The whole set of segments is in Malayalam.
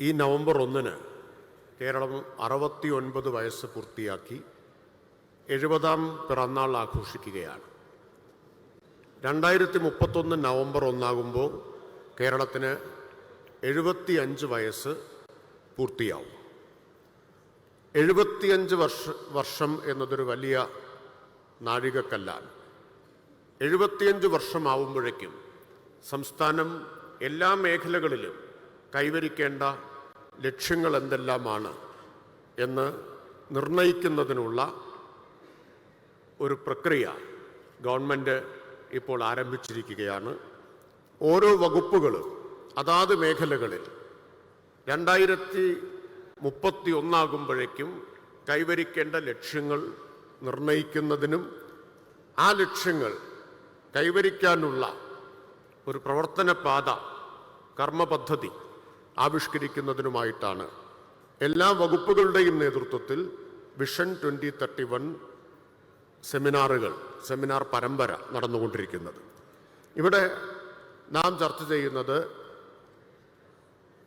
ഈ നവംബർ ഒന്നിന് കേരളം അറുപത്തി ഒൻപത് വയസ്സ് പൂർത്തിയാക്കി എഴുപതാം പിറന്നാൾ ആഘോഷിക്കുകയാണ്. രണ്ടായിരത്തി മുപ്പത്തൊന്ന് നവംബർ ഒന്നാകുമ്പോൾ കേരളത്തിന് എഴുപത്തി അഞ്ച് വയസ്സ് പൂർത്തിയാവും. എഴുപത്തിയഞ്ച് വർഷ വർഷം എന്നതൊരു വലിയ നാഴികക്കല്ലാണ്. എഴുപത്തിയഞ്ച് വർഷമാവുമ്പോഴേക്കും സംസ്ഥാനം എല്ലാ മേഖലകളിലും കൈവരിക്കേണ്ട ലക്ഷ്യങ്ങൾ എന്തെല്ലാമാണ് എന്ന് നിർണയിക്കുന്നതിനുള്ള ഒരു പ്രക്രിയ ഗവൺമെന്റ് ഇപ്പോൾ ആരംഭിച്ചിരിക്കുകയാണ്. ഓരോ വകുപ്പുകളും അതാത് മേഖലകളിൽ രണ്ടായിരത്തി മുപ്പത്തി ഒന്നാകുമ്പോഴേക്കും കൈവരിക്കേണ്ട ലക്ഷ്യങ്ങൾ നിർണയിക്കുന്നതിനും ആ ലക്ഷ്യങ്ങൾ കൈവരിക്കാനുള്ള ഒരു പ്രവർത്തന പാത കർമ്മപദ്ധതി ആവിഷ്കരിക്കുന്നതിനുമായിട്ടാണ്. എല്ലാ വകുപ്പുകളുടെയും നേതൃത്വത്തിൽ വിഷൻ ട്വന്റി തേർട്ടി വൺ സെമിനാറുകൾ സെമിനാർ പരമ്പര നടന്നുകൊണ്ടിരിക്കുന്നത്. ഇവിടെ നാം ചർച്ച ചെയ്യുന്നത്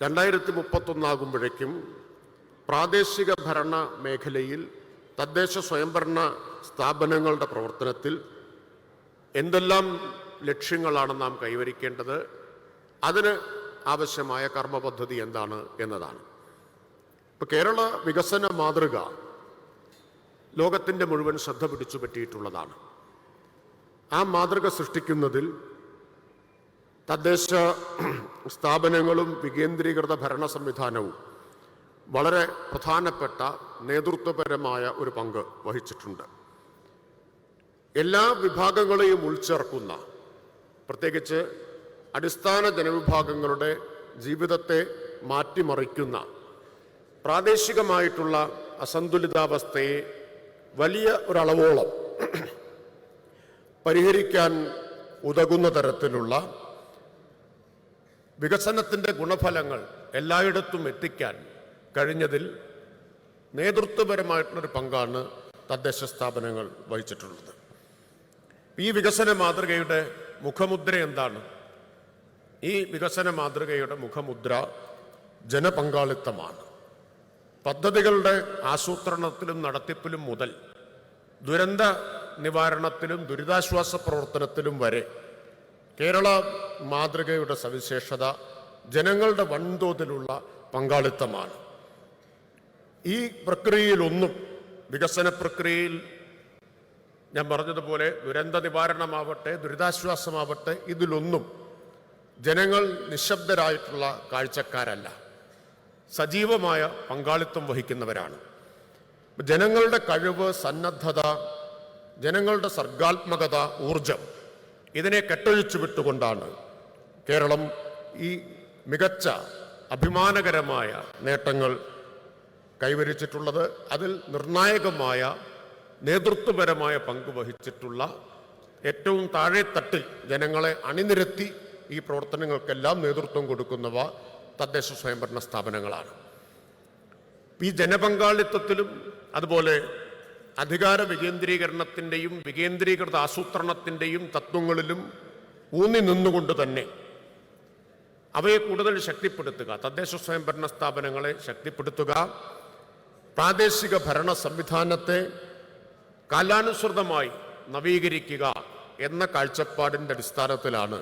രണ്ടായിരത്തി മുപ്പത്തൊന്നാകുമ്പോഴേക്കും പ്രാദേശിക ഭരണ മേഖലയിൽ തദ്ദേശ സ്വയംഭരണ സ്ഥാപനങ്ങളുടെ പ്രവർത്തനത്തിൽ എന്തെല്ലാം ലക്ഷ്യങ്ങളാണ് നാം കൈവരിക്കേണ്ടത് അതിന് ആവശ്യമായ കർമ്മ പദ്ധതി എന്താണ് എന്നതാണ്. ഇപ്പൊ കേരള വികസന മാതൃക ലോകത്തിന്റെ മുഴുവൻ ശ്രദ്ധ പിടിച്ചു പറ്റിയിട്ടുള്ളതാണ്. ആ മാതൃക സൃഷ്ടിക്കുന്നതിൽ തദ്ദേശ സ്ഥാപനങ്ങളും വികേന്ദ്രീകൃത ഭരണ സംവിധാനവും വളരെ പ്രധാനപ്പെട്ട നേതൃത്വപരമായ ഒരു പങ്ക് വഹിച്ചിട്ടുണ്ട്. എല്ലാ വിഭാഗങ്ങളെയും ഉൾച്ചേർക്കുന്ന പ്രത്യേകിച്ച് അടിസ്ഥാന ജനവിഭാഗങ്ങളുടെ ജീവിതത്തെ മാറ്റിമറിക്കുന്ന പ്രാദേശികമായിട്ടുള്ള അസന്തുലിതാവസ്ഥയെ വലിയ ഒരളവോളം പരിഹരിക്കാൻ ഉതകുന്ന തരത്തിലുള്ള വികസനത്തിന്റെ ഗുണഫലങ്ങൾ എല്ലായിടത്തും എത്തിക്കാൻ കഴിഞ്ഞതിൽ നേതൃത്വപരമായിട്ടുള്ളൊരു പങ്കാണ് തദ്ദേശ സ്ഥാപനങ്ങൾ വഹിച്ചിട്ടുള്ളത്. ഈ വികസന മാതൃകയുടെ മുഖമുദ്ര എന്താണ്? ഈ വികസന മാതൃകയുടെ മുഖമുദ്ര ജനപങ്കാളിത്തമാണ്. പദ്ധതികളുടെ ആസൂത്രണത്തിലും നടത്തിപ്പിലും മുതൽ ദുരന്ത നിവാരണത്തിലും ദുരിതാശ്വാസ പ്രവർത്തനത്തിലും വരെ കേരള മാതൃകയുടെ സവിശേഷത ജനങ്ങളുടെ വൻതോതിലുള്ള പങ്കാളിത്തമാണ്. ഈ പ്രക്രിയയിലൊന്നും വികസന പ്രക്രിയയിൽ ഞാൻ പറഞ്ഞതുപോലെ ദുരന്ത നിവാരണമാവട്ടെ ദുരിതാശ്വാസമാവട്ടെ ഇതിലൊന്നും ജനങ്ങൾ നിശബ്ദരായിട്ടുള്ള കാഴ്ചക്കാരല്ല. സജീവമായ പങ്കാളിത്തം വഹിക്കുന്നവരാണ്. ജനങ്ങളുടെ കഴിവ് സന്നദ്ധത ജനങ്ങളുടെ സർഗാത്മകത ഊർജം ഇതിനെ കെട്ടൊഴിച്ചു വിട്ടുകൊണ്ടാണ് കേരളം ഈ മികച്ച അഭിമാനകരമായ നേട്ടങ്ങൾ കൈവരിച്ചിട്ടുള്ളത്. അതിൽ നിർണായകമായ നേതൃത്വപരമായ പങ്ക് വഹിച്ചിട്ടുള്ള ഏറ്റവും താഴെത്തട്ടിൽ ജനങ്ങളെ അണിനിരത്തി ഈ പ്രവർത്തനങ്ങൾക്കെല്ലാം നേതൃത്വം കൊടുക്കുന്നവ തദ്ദേശ സ്വയംഭരണ സ്ഥാപനങ്ങളാണ്. ഈ ജനപങ്കാളിത്തത്തിലും അതുപോലെ അധികാര വികേന്ദ്രീകരണത്തിന്റെയും വികേന്ദ്രീകൃത ആസൂത്രണത്തിന്റെയും തത്വങ്ങളിലും ഊന്നി നിന്നുകൊണ്ട് തന്നെ അവയെ കൂടുതൽ ശക്തിപ്പെടുത്തുക തദ്ദേശ സ്വയംഭരണ സ്ഥാപനങ്ങളെ ശക്തിപ്പെടുത്തുക പ്രാദേശിക ഭരണ സംവിധാനത്തെ കാലാനുസൃതമായി നവീകരിക്കുക എന്ന കാഴ്ചപ്പാടിന്റെ അടിസ്ഥാനത്തിലാണ്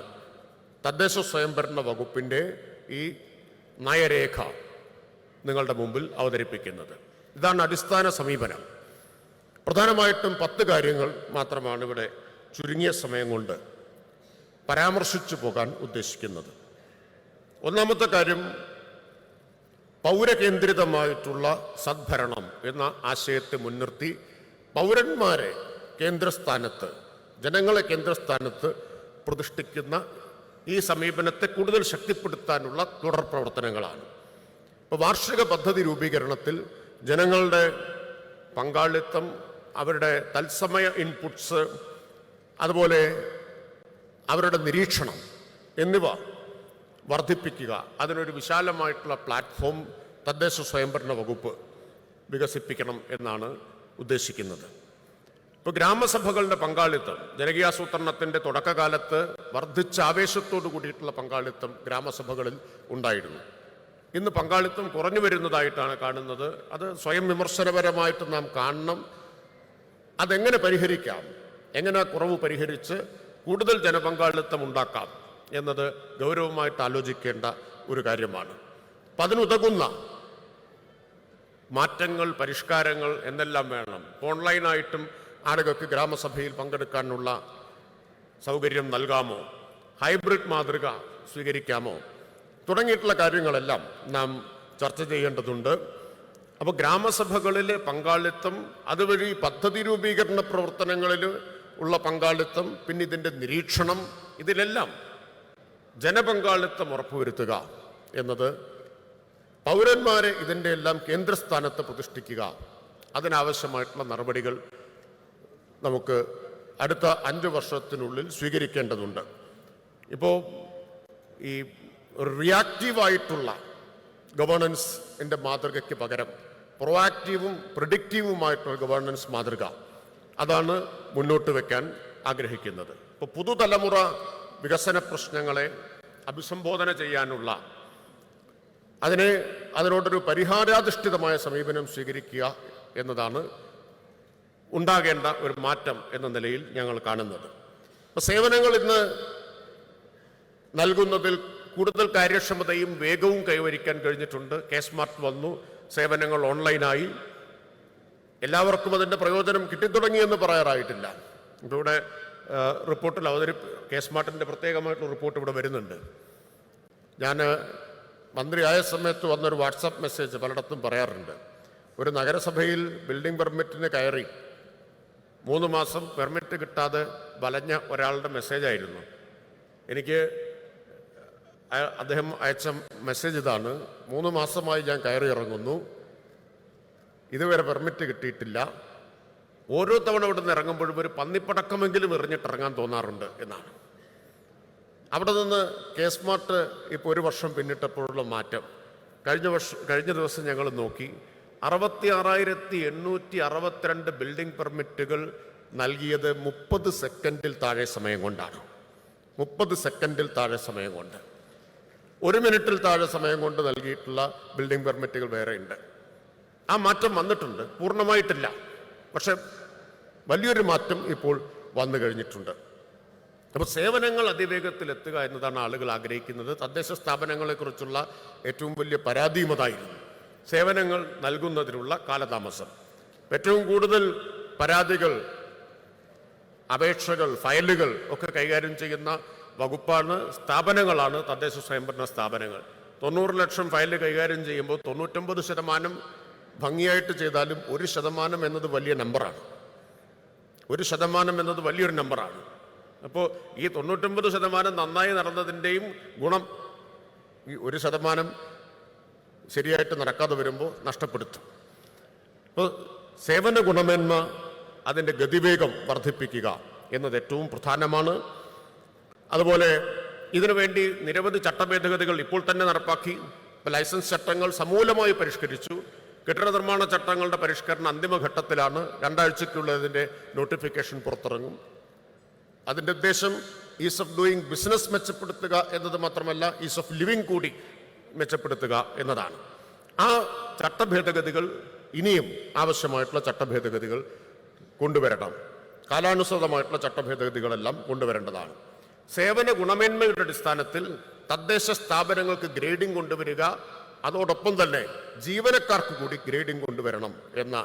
തദ്ദേശ സ്വയംഭരണ വകുപ്പിന്റെ ഈ നയരേഖ നിങ്ങളുടെ മുമ്പിൽ അവതരിപ്പിക്കുന്നത്. ഇതാണ് അടിസ്ഥാന സമീപനം. പ്രധാനമായിട്ടും പത്ത് കാര്യങ്ങൾ മാത്രമാണ് ഇവിടെ ചുരുങ്ങിയ സമയം കൊണ്ട് പരാമർശിച്ചു പോകാൻ ഉദ്ദേശിക്കുന്നത്. ഒന്നാമത്തെ കാര്യം പൗരകേന്ദ്രിതമായിട്ടുള്ള സദ്ഭരണം എന്ന ആശയത്തെ മുൻനിർത്തി പൗരന്മാരെ കേന്ദ്രസ്ഥാനത്ത് ജനങ്ങളെ കേന്ദ്രസ്ഥാനത്ത് പ്രതിഷ്ഠിക്കുന്ന ഈ സമീപനത്തെ കൂടുതൽ ശക്തിപ്പെടുത്താനുള്ള തുടർ പ്രവർത്തനങ്ങളാണ്. ഇപ്പോൾ വാർഷിക പദ്ധതി രൂപീകരണത്തിൽ ജനങ്ങളുടെ പങ്കാളിത്തം അവരുടെ തത്സമയ ഇൻപുട്സ് അതുപോലെ അവരുടെ നിരീക്ഷണം എന്നിവ വർദ്ധിപ്പിക്കുക. അതിനൊരു വിശാലമായിട്ടുള്ള പ്ലാറ്റ്ഫോം തദ്ദേശ സ്വയംഭരണ വകുപ്പ് വികസിപ്പിക്കണം എന്നാണ് ഉദ്ദേശിക്കുന്നത്. ഇപ്പോൾ ഗ്രാമസഭകളുടെ പങ്കാളിത്തം ജനകീയാസൂത്രണത്തിന്റെ തുടക്കകാലത്ത് വർദ്ധിച്ച ആവേശത്തോടു കൂടിയിട്ടുള്ള പങ്കാളിത്തം ഗ്രാമസഭകളിൽ ഉണ്ടായിരുന്നു. ഇന്ന് പങ്കാളിത്തം കുറഞ്ഞു വരുന്നതായിട്ടാണ് കാണുന്നത്. അത് സ്വയം വിമർശനപരമായിട്ട് നാം കാണണം. അതെങ്ങനെ പരിഹരിക്കാം? എങ്ങനെ കുറവ് പരിഹരിച്ച് കൂടുതൽ ജനപങ്കാളിത്തം ഉണ്ടാക്കാം എന്നത് ഗൗരവമായിട്ട് ആലോചിക്കേണ്ട ഒരു കാര്യമാണ്. അപ്പം അതിനുതകുന്ന മാറ്റങ്ങൾ പരിഷ്കാരങ്ങൾ എന്നെല്ലാം വേണം. ഓൺലൈനായിട്ടും ആളുകൾക്ക് ഗ്രാമസഭയിൽ പങ്കെടുക്കാനുള്ള സൗകര്യം നൽകാമോ? ഹൈബ്രിഡ് മാതൃക സ്വീകരിക്കാമോ? തുടങ്ങിയിട്ടുള്ള കാര്യങ്ങളെല്ലാം നാം ചർച്ച ചെയ്യേണ്ടതുണ്ട്. അപ്പോൾ ഗ്രാമസഭകളിലെ പങ്കാളിത്തം അതുവഴി പദ്ധതി രൂപീകരണ പ്രവർത്തനങ്ങളിൽ ഉള്ള പങ്കാളിത്തം പിന്നെ ഇതിന്റെ നിരീക്ഷണം ഇതിലെല്ലാം ജനപങ്കാളിത്തം ഉറപ്പുവരുത്തുക എന്നത് പൗരന്മാരെ ഇതിന്റെ എല്ലാം കേന്ദ്രസ്ഥാനത്ത് പ്രതിഷ്ഠിക്കുക അതിനാവശ്യമായിട്ടുള്ള നടപടികൾ നമുക്ക് അടുത്ത അഞ്ച് വർഷത്തിനുള്ളിൽ സ്വീകരിക്കേണ്ടതുണ്ട്. ഇപ്പോൾ ഈ റിയാക്റ്റീവായിട്ടുള്ള ഗവേണൻസിന്റെ മാതൃകയ്ക്ക് പകരം പ്രൊവാക്റ്റീവും പ്രിഡിക്റ്റീവുമായിട്ടുള്ള ഗവേണൻസ് മാതൃക അതാണ് മുന്നോട്ട് വയ്ക്കാൻ ആഗ്രഹിക്കുന്നത്. ഇപ്പോൾ പുതുതലമുറ വികസന പ്രശ്നങ്ങളെ അഭിസംബോധന ചെയ്യാനുള്ള അതിനെ അതിനോടൊരു പരിഹാരാധിഷ്ഠിതമായ സമീപനം സ്വീകരിക്കുക എന്നതാണ് ഉണ്ടാകേണ്ട ഒരു മാറ്റം എന്ന നിലയിൽ ഞങ്ങൾ കാണുന്നത്. അപ്പോൾ സേവനങ്ങൾ ഇന്ന് നൽകുന്നതിൽ കൂടുതൽ കാര്യക്ഷമതയും വേഗവും കൈവരിക്കാൻ കഴിഞ്ഞിട്ടുണ്ട്. കെ സ്മാർട്ട് വന്നു സേവനങ്ങൾ ഓൺലൈനായി. എല്ലാവർക്കും അതിന്റെ പ്രയോജനം കിട്ടിത്തുടങ്ങിയെന്ന് പറയാറായിട്ടില്ല. ഇവിടെ റിപ്പോർട്ടിൽ അവതരി കെ സ്മാർട്ടിന്റെ പ്രത്യേകമായിട്ടുള്ള റിപ്പോർട്ട് ഇവിടെ വരുന്നുണ്ട്. ഞാൻ മന്ത്രിയായ സമയത്ത് വന്നൊരു വാട്സപ്പ് മെസ്സേജ് പലയിടത്തും പറയാറുണ്ട്. ഒരു നഗരസഭയിൽ ബിൽഡിംഗ് പെർമിറ്റിന് കയറി മൂന്ന് മാസം പെർമിറ്റ് കിട്ടാതെ വലഞ്ഞ ഒരാളുടെ മെസ്സേജായിരുന്നു എനിക്ക് അദ്ദേഹം അയച്ച മെസ്സേജ് ഇതാണ്. മൂന്ന് മാസമായി ഞാൻ കയറി ഇറങ്ങുന്നു. ഇതുവരെ പെർമിറ്റ് കിട്ടിയിട്ടില്ല. ഓരോ തവണ ഇവിടെ നിന്ന് ഇറങ്ങുമ്പോഴും ഒരു പന്നിപ്പടക്കമെങ്കിലും എറിഞ്ഞിട്ട് ഇറങ്ങാൻ തോന്നാറുണ്ട് എന്നാണ്. അവിടെ നിന്ന് കെ സ്മാർട്ട് ഇപ്പോൾ ഒരു വർഷം പിന്നിട്ടപ്പോഴുള്ള മാറ്റം. കഴിഞ്ഞ വർഷം കഴിഞ്ഞ ദിവസം ഞങ്ങൾ നോക്കി. അറുപത്തി ആറായിരത്തി എണ്ണൂറ്റി അറുപത്തിരണ്ട് ബിൽഡിംഗ് പെർമിറ്റുകൾ നൽകിയത് മുപ്പത് സെക്കൻഡിൽ താഴെ സമയം കൊണ്ടാണ്. മുപ്പത് സെക്കൻഡിൽ താഴെ സമയം കൊണ്ട്. ഒരു മിനിറ്റിൽ താഴെ സമയം കൊണ്ട് നൽകിയിട്ടുള്ള ബിൽഡിംഗ് പെർമിറ്റുകൾ വേറെയുണ്ട് ആ മാറ്റം വന്നിട്ടുണ്ട്. പൂർണമായിട്ടില്ല. പക്ഷെ വലിയൊരു മാറ്റം ഇപ്പോൾ വന്നു കഴിഞ്ഞിട്ടുണ്ട്. അപ്പോൾ സേവനങ്ങൾ അതിവേഗത്തിൽ എത്തുക എന്നതാണ് ആളുകൾ ആഗ്രഹിക്കുന്നത്. തദ്ദേശ സ്ഥാപനങ്ങളെക്കുറിച്ചുള്ള ഏറ്റവും വലിയ പരാതിയും അതായിരുന്നു സേവനങ്ങൾ നൽകുന്നതിനുള്ള കാലതാമസം. ഏറ്റവും കൂടുതൽ പരാതികൾ അപേക്ഷകൾ ഫയലുകൾ ഒക്കെ കൈകാര്യം ചെയ്യുന്ന വകുപ്പാണ് സ്ഥാപനങ്ങളാണ് തദ്ദേശ സ്വയംഭരണ സ്ഥാപനങ്ങൾ. തൊണ്ണൂറ് ലക്ഷം ഫയൽ കൈകാര്യം ചെയ്യുമ്പോൾ തൊണ്ണൂറ്റൊമ്പത് ശതമാനം ഭംഗിയായിട്ട് ചെയ്താലും ഒരു ശതമാനം എന്നത് വലിയ നമ്പറാണ്. ഒരു ശതമാനം എന്നത് വലിയൊരു നമ്പറാണ്. അപ്പോൾ ഈ തൊണ്ണൂറ്റൊമ്പത് ശതമാനം നന്നായി നടന്നതിന്റെയും ഗുണം ഈ ഒരു ശതമാനം ശരിയായിട്ട് നടക്കാതെ വരുമ്പോൾ നഷ്ടപ്പെടുത്തും. അപ്പോൾ സേവന ഗുണമേന്മ അതിന്റെ ഗതിവേഗം വർദ്ധിപ്പിക്കുക എന്നത് ഏറ്റവും പ്രധാനമാണ്. അതുപോലെ ഇതിനുവേണ്ടി നിരവധി ചട്ടഭേദഗതികൾ ഇപ്പോൾ തന്നെ നടപ്പാക്കി. ഇപ്പോൾ ലൈസൻസ് ചട്ടങ്ങൾ സമൂലമായി പരിഷ്കരിച്ചു. കെട്ടിട നിർമ്മാണ ചട്ടങ്ങളുടെ പരിഷ്കരണം അന്തിമഘട്ടത്തിലാണ് രണ്ടാഴ്ചയ്ക്കുള്ളതിന്റെ നോട്ടിഫിക്കേഷൻ പുറത്തിറങ്ങും. അതിന്റെ ഉദ്ദേശം ഈസ് ഓഫ് ഡൂയിങ് ബിസിനസ് മെച്ചപ്പെടുത്തുക എന്നത് മാത്രമല്ല ഈസ് ഓഫ് ലിവിങ് കൂടി മെച്ചപ്പെടുത്തുക എന്നതാണ്. ആ ചട്ടഭേദഗതികൾ ഇനിയും ആവശ്യമായിട്ടുള്ള ചട്ടഭേദഗതികൾ കൊണ്ടുവരണം. കാലാനുസൃതമായിട്ടുള്ള ചട്ടഭേദഗതികളെല്ലാം കൊണ്ടുവരേണ്ടതാണ്. സേവന ഗുണമേന്മയുടെ അടിസ്ഥാനത്തിൽ തദ്ദേശ സ്ഥാപനങ്ങൾക്ക് ഗ്രേഡിംഗ് കൊണ്ടുവരിക അതോടൊപ്പം തന്നെ ജീവനക്കാർക്ക് കൂടി ഗ്രേഡിംഗ് കൊണ്ടുവരണം എന്ന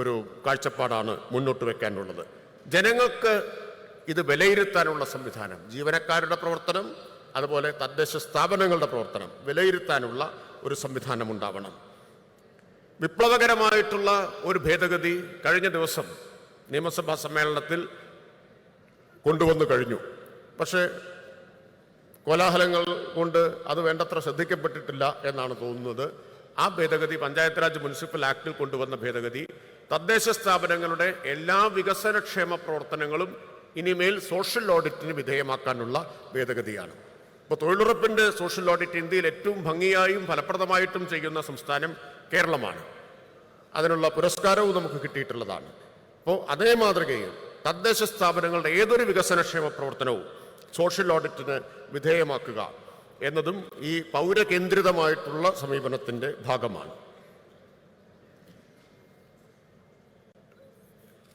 ഒരു കാഴ്ചപ്പാടാണ് മുന്നോട്ട് വെക്കാനുള്ളത്. ജനങ്ങൾക്ക് ഇത് വിലയിരുത്താനുള്ള സംവിധാനം ജീവനക്കാരുടെ പ്രവർത്തനം അതുപോലെ തദ്ദേശ സ്ഥാപനങ്ങളുടെ പ്രവർത്തനം വിലയിരുത്താനുള്ള ഒരു സംവിധാനം ഉണ്ടാവണം. വിപ്ലവകരമായിട്ടുള്ള ഒരു ഭേദഗതി കഴിഞ്ഞ ദിവസം നിയമസഭാ സമ്മേളനത്തിൽ കൊണ്ടുവന്നു കഴിഞ്ഞു. പക്ഷേ കോലാഹലങ്ങൾ കൊണ്ട് അത് വേണ്ടത്ര ശ്രദ്ധിക്കപ്പെട്ടിട്ടില്ല എന്നാണ് തോന്നുന്നത്. ആ ഭേദഗതി പഞ്ചായത്ത് രാജ് മുനിസിപ്പൽ ആക്ടിൽ കൊണ്ടുവന്ന ഭേദഗതി. തദ്ദേശ സ്ഥാപനങ്ങളുടെ എല്ലാ വികസനക്ഷേമ പ്രവർത്തനങ്ങളും ഇനിമേൽ സോഷ്യൽ ഓഡിറ്റിന് വിധേയമാക്കാനുള്ള ഭേദഗതിയാണ്. ഇപ്പോൾ തൊഴിലുറപ്പിന്റെ സോഷ്യൽ ഓഡിറ്റ് ഇന്ത്യയിൽ ഏറ്റവും ഭംഗിയായും ഫലപ്രദമായിട്ടും ചെയ്യുന്ന സംസ്ഥാനം കേരളമാണ്. അതിനുള്ള പുരസ്കാരവും നമുക്ക് കിട്ടിയിട്ടുള്ളതാണ്. അപ്പോൾ അതേ മാതൃകയിൽ തദ്ദേശ സ്ഥാപനങ്ങളുടെ ഏതൊരു വികസനക്ഷേമ പ്രവർത്തനവും സോഷ്യൽ ഓഡിറ്റിന് വിധേയമാക്കുക എന്നതും ഈ പൗരകേന്ദ്രിതമായിട്ടുള്ള സമീപനത്തിന്റെ ഭാഗമാണ്.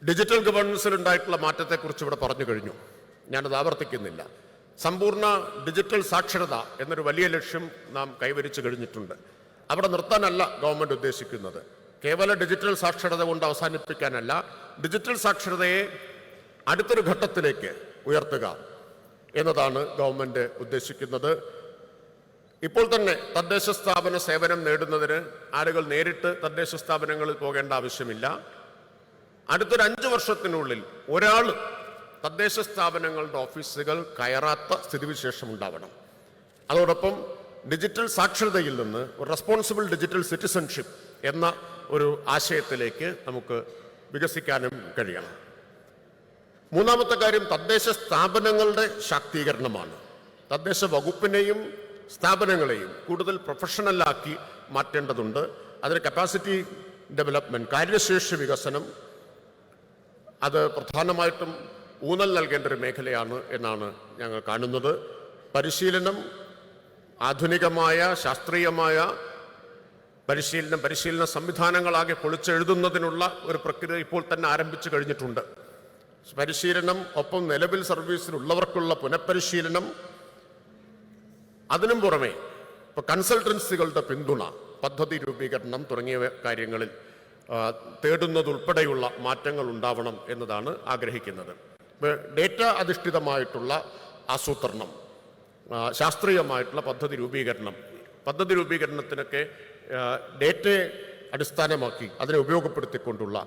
ഡിജിറ്റൽ ഗവേണൻസിൽ ഉണ്ടായിട്ടുള്ള മാറ്റത്തെക്കുറിച്ച് ഇവിടെ പറഞ്ഞു കഴിഞ്ഞു. ഞാനത് ആവർത്തിക്കുന്നില്ല. സമ്പൂർണ ഡിജിറ്റൽ സാക്ഷരത എന്നൊരു വലിയ ലക്ഷ്യം നാം കൈവരിച്ചു കഴിഞ്ഞിട്ടുണ്ട്. അവിടെ നിർത്താനല്ല ഗവൺമെന്റ് ഉദ്ദേശിക്കുന്നത്. കേവല ഡിജിറ്റൽ സാക്ഷരത കൊണ്ട് അവസാനിപ്പിക്കാനല്ല ഡിജിറ്റൽ സാക്ഷരതയെ അടുത്തൊരു ഘട്ടത്തിലേക്ക് ഉയർത്തുക എന്നതാണ് ഗവൺമെന്റ് ഉദ്ദേശിക്കുന്നത്. ഇപ്പോൾ തന്നെ തദ്ദേശ സ്ഥാപന സേവനം നേടുന്നതിന് ആളുകൾ നേരിട്ട് തദ്ദേശ സ്ഥാപനങ്ങളിൽ പോകേണ്ട ആവശ്യമില്ല. അടുത്തൊരു അഞ്ച് വർഷത്തിനുള്ളിൽ ഒരാൾ തദ്ദേശ സ്ഥാപനങ്ങളുടെ ഓഫീസുകൾ കയറാത്ത സ്ഥിതിവിശേഷം ഉണ്ടാവണം. അതോടൊപ്പം ഡിജിറ്റൽ സാക്ഷരതയിൽ നിന്ന് ഒരു റെസ്പോൺസിബിൾ ഡിജിറ്റൽ സിറ്റിസൺഷിപ്പ് എന്ന ഒരു ആശയത്തിലേക്ക് നമുക്ക് വികസിക്കാനും കഴിയണം. മൂന്നാമത്തെ കാര്യം തദ്ദേശ സ്ഥാപനങ്ങളുടെ ശാക്തീകരണമാണ്. തദ്ദേശ വകുപ്പിനെയും സ്ഥാപനങ്ങളെയും കൂടുതൽ പ്രൊഫഷണലാക്കി മാറ്റേണ്ടതുണ്ട്. അതിന് കപ്പാസിറ്റി ഡെവലപ്മെന്റ് കാര്യശേഷി വികസനം അത് പ്രധാനമായിട്ടും ഊന്നൽ നൽകേണ്ട ഒരു മേഖലയാണ് എന്നാണ് ഞങ്ങൾ കാണുന്നത്. പരിശീലനം ആധുനികമായ ശാസ്ത്രീയമായ പരിശീലനം പരിശീലന സംവിധാനങ്ങളാകെ പൊളിച്ചെഴുതുന്നതിനുള്ള ഒരു പ്രക്രിയ ഇപ്പോൾ തന്നെ ആരംഭിച്ചു കഴിഞ്ഞിട്ടുണ്ട്. പരിശീലനം ഒപ്പം നിലവിൽ സർവീസിലുള്ളവർക്കുള്ള പുനഃപരിശീലനം അതിനും പുറമെ ഇപ്പൊ കൺസൾട്ടൻസികളുടെ പിന്തുണ പദ്ധതി രൂപീകരണം തുടങ്ങിയ കാര്യങ്ങളിൽ തേടുന്നതുൾപ്പെടെയുള്ള മാറ്റങ്ങൾ ഉണ്ടാവണം എന്നതാണ് ആഗ്രഹിക്കുന്നത്. ഡേറ്റ അധിഷ്ഠിതമായിട്ടുള്ള ആസൂത്രണം ശാസ്ത്രീയമായിട്ടുള്ള പദ്ധതി രൂപീകരണം. പദ്ധതി രൂപീകരണത്തിനൊക്കെ ഡേറ്റയെ അടിസ്ഥാനമാക്കി അതിനെ ഉപയോഗപ്പെടുത്തിക്കൊണ്ടുള്ള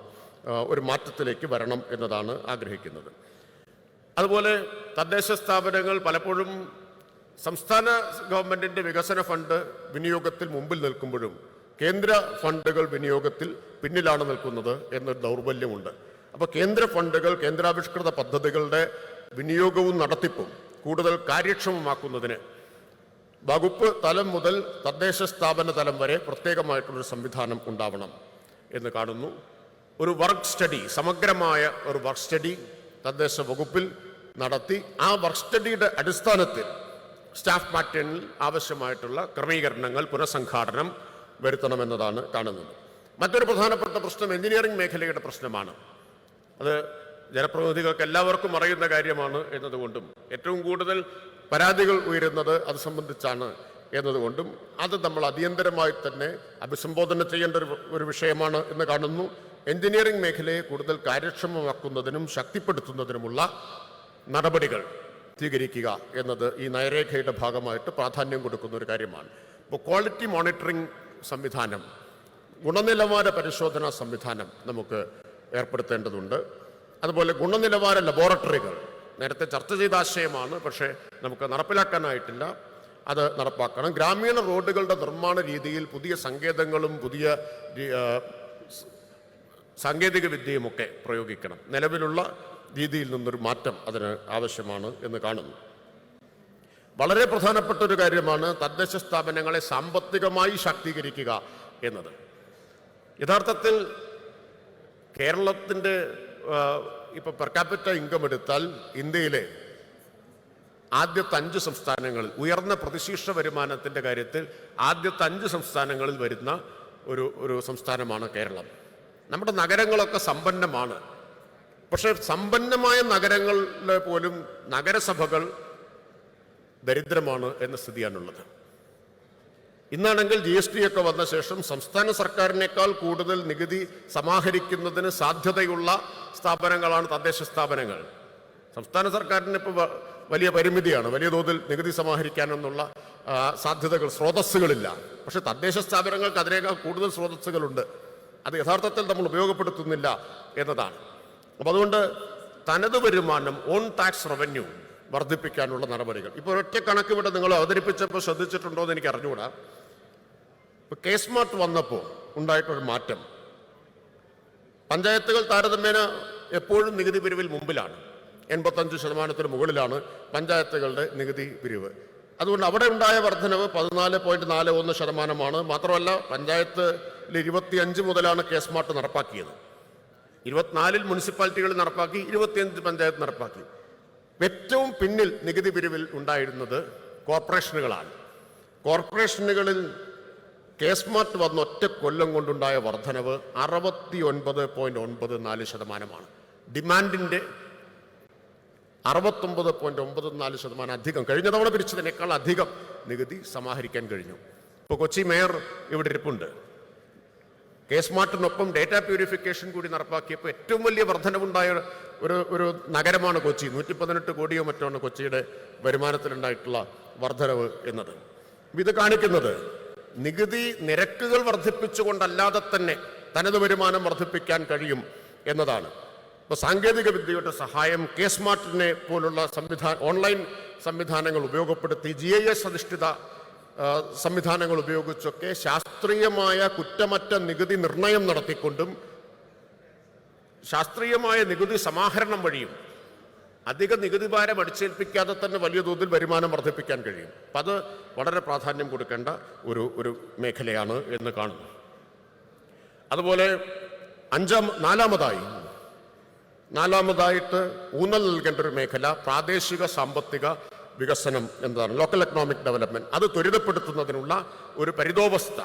ഒരു മാറ്റത്തിലേക്ക് വരണം എന്നതാണ് ആഗ്രഹിക്കുന്നത്. അതുപോലെ തദ്ദേശ സ്ഥാപനങ്ങൾ പലപ്പോഴും സംസ്ഥാന ഗവൺമെന്റിന്റെ വികസന ഫണ്ട് വിനിയോഗത്തിൽ മുമ്പിൽ നിൽക്കുമ്പോഴും കേന്ദ്ര ഫണ്ടുകൾ വിനിയോഗത്തിൽ പിന്നിലാണ് നിൽക്കുന്നത് എന്നൊരു ദൗർബല്യമുണ്ട്. അപ്പോൾ കേന്ദ്ര ഫണ്ടുകൾ കേന്ദ്രാവിഷ്കൃത പദ്ധതികളുടെ വിനിയോഗവും നടത്തിപ്പും കൂടുതൽ കാര്യക്ഷമമാക്കുന്നതിന് വകുപ്പ് തലം മുതൽ തദ്ദേശ സ്ഥാപന തലം വരെ പ്രത്യേകമായിട്ടുള്ളൊരു സംവിധാനം ഉണ്ടാവണം എന്ന് കാണുന്നു. ഒരു വർക്ക് സ്റ്റഡി സമഗ്രമായ ഒരു വർക്ക് സ്റ്റഡി തദ്ദേശ വകുപ്പിൽ നടത്തി ആ വർക്ക് സ്റ്റഡിയുടെ അടിസ്ഥാനത്തിൽ സ്റ്റാഫ് പാറ്റേണിൽ ആവശ്യമായിട്ടുള്ള ക്രമീകരണങ്ങൾ പുനഃസംഘാടനം വരുത്തണമെന്നതാണ് കാണുന്നത്. മറ്റൊരു പ്രധാനപ്പെട്ട പ്രശ്നം എഞ്ചിനീയറിംഗ് മേഖലയുടെ പ്രശ്നമാണ്. അത് ജനപ്രതിനിധികൾക്ക് എല്ലാവർക്കും അറിയുന്ന കാര്യമാണ് എന്നതുകൊണ്ടും ഏറ്റവും കൂടുതൽ പരാതികൾ ഉയരുന്നത് അത് സംബന്ധിച്ചാണ് എന്നതുകൊണ്ടും അത് നമ്മൾ അടിയന്തരമായി തന്നെ അഭിസംബോധന ചെയ്യേണ്ട ഒരു ഒരു വിഷയമാണ് എന്ന് കാണുന്നു. എഞ്ചിനീയറിംഗ് മേഖലയെ കൂടുതൽ കാര്യക്ഷമമാക്കുന്നതിനും ശക്തിപ്പെടുത്തുന്നതിനുമുള്ള നടപടികൾ സ്വീകരിക്കുക എന്നത് ഈ നയരേഖയുടെ ഭാഗമായിട്ട് പ്രാധാന്യം കൊടുക്കുന്ന ഒരു കാര്യമാണ്. ഇപ്പോൾ ക്വാളിറ്റി മോണിറ്ററിംഗ് സംവിധാനം ഗുണനിലവാര പരിശോധനാ സംവിധാനം നമുക്ക് ഏർപ്പെടുത്തേണ്ടതുണ്ട്. അതുപോലെ ഗുണനിലവാര ലബോറട്ടറികൾ. നേരത്തെ ചർച്ച ചെയ്ത ആശയമാണ് പക്ഷേ നമുക്ക് നടപ്പിലാക്കാനായിട്ടില്ല. അത് നടപ്പാക്കണം. ഗ്രാമീണ റോഡുകളുടെ നിർമ്മാണ രീതിയിൽ പുതിയ സങ്കേതങ്ങളും പുതിയ സാങ്കേതിക വിദ്യയുമൊക്കെ പ്രയോഗിക്കണം. നിലവിലുള്ള രീതിയിൽ നിന്നൊരു മാറ്റം അതിന് ആവശ്യമാണ് എന്ന് കാണുന്നു. വളരെ പ്രധാനപ്പെട്ട ഒരു കാര്യമാണ് തദ്ദേശ സ്ഥാപനങ്ങളെ സാമ്പത്തികമായി ശാക്തീകരിക്കുക എന്നത്. യഥാർത്ഥത്തിൽ കേരളത്തിന്റെ ഇപ്പോൾ പെർ കാപ്പിറ്റ ഇൻകം എടുത്താൽ ഇന്ത്യയിലെ ആദ്യത്തെ അഞ്ച് സംസ്ഥാനങ്ങളിൽ ഉയർന്ന പ്രതിശീർഷ വരുമാനത്തിന്റെ കാര്യത്തിൽ ആദ്യത്തെ അഞ്ച് സംസ്ഥാനങ്ങളിൽ വരുന്ന ഒരു ഒരു സംസ്ഥാനമാണ് കേരളം. നമ്മുടെ നഗരങ്ങളൊക്കെ സമ്പന്നമാണ്. പക്ഷേ സമ്പന്നമായ നഗരങ്ങളിൽ പോലും നഗരസഭകൾ ദരിദ്രമാണ് എന്ന സ്ഥിതിയാണുള്ളത്. ഇന്നാണെങ്കിൽ ജി എസ് ടി ഒക്കെ വന്ന ശേഷം സംസ്ഥാന സർക്കാരിനേക്കാൾ കൂടുതൽ നികുതി സമാഹരിക്കുന്നതിന് സാധ്യതയുള്ള സ്ഥാപനങ്ങളാണ് തദ്ദേശ സ്ഥാപനങ്ങൾ. സംസ്ഥാന സർക്കാരിന് ഇപ്പോൾ വലിയ പരിമിതിയാണ് വലിയ തോതിൽ നികുതി സമാഹരിക്കാനെന്നുള്ള സാധ്യതകൾ സ്രോതസ്സുകളില്ല. പക്ഷേ തദ്ദേശ സ്ഥാപനങ്ങൾക്ക് അതിനേക്കാൾ കൂടുതൽ സ്രോതസ്സുകളുണ്ട്. അത് യഥാർത്ഥത്തിൽ നമ്മൾ ഉപയോഗപ്പെടുത്തുന്നില്ല എന്നതാണ്. അപ്പോൾ അതുകൊണ്ട് തനത് വരുമാനം ഓൺ ടാക്സ് റവന്യൂ വർദ്ധിപ്പിക്കാനുള്ള നടപടികൾ. ഇപ്പോൾ ഒറ്റ കണക്ക് ഇവിടെ നിങ്ങൾ അവതരിപ്പിച്ചപ്പോൾ ശ്രദ്ധിച്ചിട്ടുണ്ടോ എന്ന് എനിക്ക് അറിഞ്ഞുകൂടാ. ഇപ്പൊ കെ സ്മാർട്ട് വന്നപ്പോൾ ഉണ്ടായിട്ടൊരു മാറ്റം. പഞ്ചായത്തുകൾ താരതമ്യേന എപ്പോഴും നികുതി പിരിവിൽ മുമ്പിലാണ്. എൺപത്തഞ്ച് ശതമാനത്തിന് മുകളിലാണ് പഞ്ചായത്തുകളുടെ നികുതി പിരിവ്. അതുകൊണ്ട് അവിടെ ഉണ്ടായ വർധനവ് പതിനാല് പോയിന്റ് നാല് ഒന്ന് ശതമാനമാണ്. മാത്രമല്ല പഞ്ചായത്തിൽ ഇരുപത്തിയഞ്ച് മുതലാണ് കെ സ്മാർട്ട് നടപ്പാക്കിയത്. ഇരുപത്തിനാലിൽ മുനിസിപ്പാലിറ്റികൾ നടപ്പാക്കി ഇരുപത്തിയഞ്ച് പഞ്ചായത്ത് നടപ്പാക്കി. ഏറ്റവും പിന്നിൽ നികുതി പിരിവിൽ ഉണ്ടായിരുന്നത് കോർപ്പറേഷനുകളാണ്. കോർപ്പറേഷനുകളിൽ കേസ്മാർട്ട് വന്ന ഒറ്റ കൊല്ലം കൊണ്ടുണ്ടായ വർധനവ് അറുപത്തി ഒൻപത് പോയിന്റ് ഒൻപത് നാല് ശതമാനമാണ്. ഡിമാൻഡിന്റെ അറുപത്തൊമ്പത് പോയിന്റ് ഒമ്പത് നാല് ശതമാനം അധികം. കഴിഞ്ഞ തവണ പിരിച്ചതിനേക്കാൾ അധികം നികുതി സമാഹരിക്കാൻ കഴിഞ്ഞു. ഇപ്പോൾ കൊച്ചി മേയർ ഇവിടെ ഇരിപ്പുണ്ട്. കേസ്മാർട്ടിനൊപ്പം ഡേറ്റ പ്യൂരിഫിക്കേഷൻ കൂടി നടപ്പാക്കിയപ്പോൾ ഏറ്റവും വലിയ വർധനവുണ്ടായ ഒരു ഒരു നഗരമാണ് കൊച്ചി. നൂറ്റി പതിനെട്ട് കോടിയോ മറ്റാണ് കൊച്ചിയുടെ വരുമാനത്തിലുണ്ടായിട്ടുള്ള വർധനവ് എന്നത്. ഇത് കാണിക്കുന്നത് നികുതി നിരക്കുകൾ വർദ്ധിപ്പിച്ചുകൊണ്ടല്ലാതെ തന്നെ തനത് വരുമാനം വർദ്ധിപ്പിക്കാൻ കഴിയും എന്നതാണ്. ഇപ്പോൾ സാങ്കേതിക വിദ്യയുടെ സഹായം കെ സ്മാർട്ടിനെ പോലുള്ള സംവിധാന ഓൺലൈൻ സംവിധാനങ്ങൾ ഉപയോഗപ്പെടുത്തി ജി ഐ എസ് അധിഷ്ഠിത സംവിധാനങ്ങൾ ഉപയോഗിച്ചൊക്കെ ശാസ്ത്രീയമായ കുറ്റമറ്റ നികുതി നിർണയം നടത്തിക്കൊണ്ടും ശാസ്ത്രീയമായ നികുതി സമാഹരണം വഴിയും അധിക നികുതി ഭാരം അടിച്ചേൽപ്പിക്കാതെ തന്നെ വലിയ തോതിൽ വരുമാനം വർദ്ധിപ്പിക്കാൻ കഴിയും. അപ്പം അത് വളരെ പ്രാധാന്യം കൊടുക്കേണ്ട ഒരു ഒരു മേഖലയാണ് എന്ന് കാണുന്നു. അതുപോലെ അഞ്ചാം നാലാമതായി നാലാമതായിട്ട് ഊന്നൽ നൽകേണ്ട ഒരു മേഖല പ്രാദേശിക സാമ്പത്തിക വികസനം എന്നതാണ്. ലോക്കൽ എക്കണോമിക് ഡെവലപ്മെന്റ് അത് ത്വരിതപ്പെടുത്തുന്നതിനുള്ള ഒരു പരിതോവസ്ഥ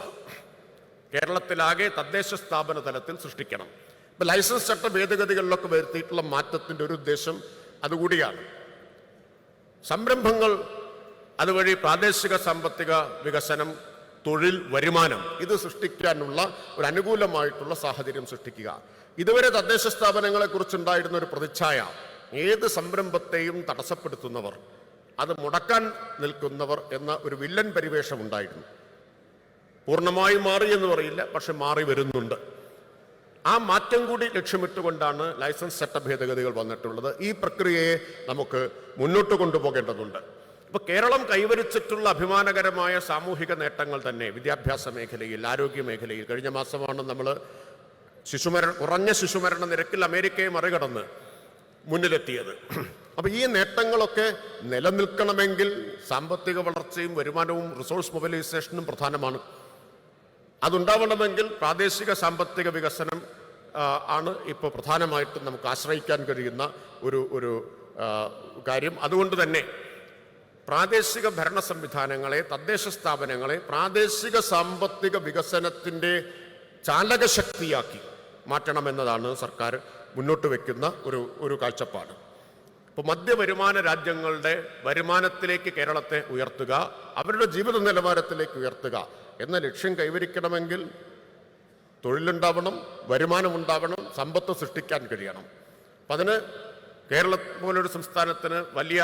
കേരളത്തിലാകെ തദ്ദേശ സ്ഥാപന തലത്തിൽ സൃഷ്ടിക്കണം. ഇപ്പൊ ലൈസൻസ് ചട്ട ഭേദഗതികളിലൊക്കെ വരുത്തിയിട്ടുള്ള മാറ്റത്തിന്റെ ഒരു ഉദ്ദേശം അതുകൂടിയാണ്. സംരംഭങ്ങൾ അതുവഴി പ്രാദേശിക സാമ്പത്തിക വികസനം തൊഴിൽ വരുമാനം ഇത് സൃഷ്ടിക്കാനുള്ള ഒരു അനുകൂലമായിട്ടുള്ള സാഹചര്യം സൃഷ്ടിക്കുക. ഇതുവരെ തദ്ദേശ സ്ഥാപനങ്ങളെ കുറിച്ചുണ്ടായിരുന്ന ഒരു പ്രതിച്ഛായ ഏത് സംരംഭത്തെയും തടസ്സപ്പെടുത്തുന്നവർ അത് മുടക്കാൻ നിൽക്കുന്നവർ എന്ന ഒരു വില്ലൻ പരിവേഷം ഉണ്ടായിരുന്നു. പൂർണമായും മാറി എന്ന് പറയില്ല പക്ഷെ മാറി വരുന്നുണ്ട്. ആ മാറ്റം കൂടി ലക്ഷ്യമിട്ടുകൊണ്ടാണ് ലൈസൻസ് ചട്ട ഭേദഗതികൾ വന്നിട്ടുള്ളത്. ഈ പ്രക്രിയയെ നമുക്ക് മുന്നോട്ട് കൊണ്ടുപോകേണ്ടതുണ്ട്. ഇപ്പൊ കേരളം കൈവരിച്ചിട്ടുള്ള അഭിമാനകരമായ സാമൂഹിക നേട്ടങ്ങൾ തന്നെ വിദ്യാഭ്യാസ മേഖലയിൽ ആരോഗ്യ മേഖലയിൽ. കഴിഞ്ഞ മാസമാണ് നമ്മൾ ശിശുമരണ കുറഞ്ഞ ശിശുമരണ നിരക്കിൽ അമേരിക്കയെ മറികടന്ന് മുന്നിലെത്തിയത്. അപ്പൊ ഈ നേട്ടങ്ങളൊക്കെ നിലനിൽക്കണമെങ്കിൽ സാമ്പത്തിക വളർച്ചയും വരുമാനവും റിസോഴ്സ് മൊബിലൈസേഷനും പ്രധാനമാണ്. അതുണ്ടാവണമെങ്കിൽ പ്രാദേശിക സാമ്പത്തിക വികസനം ആണ് ഇപ്പോൾ പ്രധാനമായിട്ടും നമുക്ക് ആശ്രയിക്കാൻ കഴിയുന്ന ഒരു ഒരു കാര്യം. അതുകൊണ്ട് തന്നെ പ്രാദേശിക ഭരണ സംവിധാനങ്ങളെ തദ്ദേശ സ്ഥാപനങ്ങളെ പ്രാദേശിക സാമ്പത്തിക വികസനത്തിന്റെ ചാലകശക്തിയാക്കി മാറ്റണമെന്നതാണ് സർക്കാർ മുന്നോട്ട് വയ്ക്കുന്ന ഒരു ഒരു കാഴ്ചപ്പാട്. ഇപ്പോൾ മധ്യവരുമാന രാജ്യങ്ങളുടെ വരുമാനത്തിലേക്ക് കേരളത്തെ ഉയർത്തുക അവരുടെ ജീവിത നിലവാരത്തിലേക്ക് ഉയർത്തുക എന്ന ലക്ഷ്യം കൈവരിക്കണമെങ്കിൽ തൊഴിലുണ്ടാവണം വരുമാനമുണ്ടാവണം സമ്പത്ത് സൃഷ്ടിക്കാൻ കഴിയണം. അപ്പം അതിന് കേരളം പോലൊരു സംസ്ഥാനത്തിന് വലിയ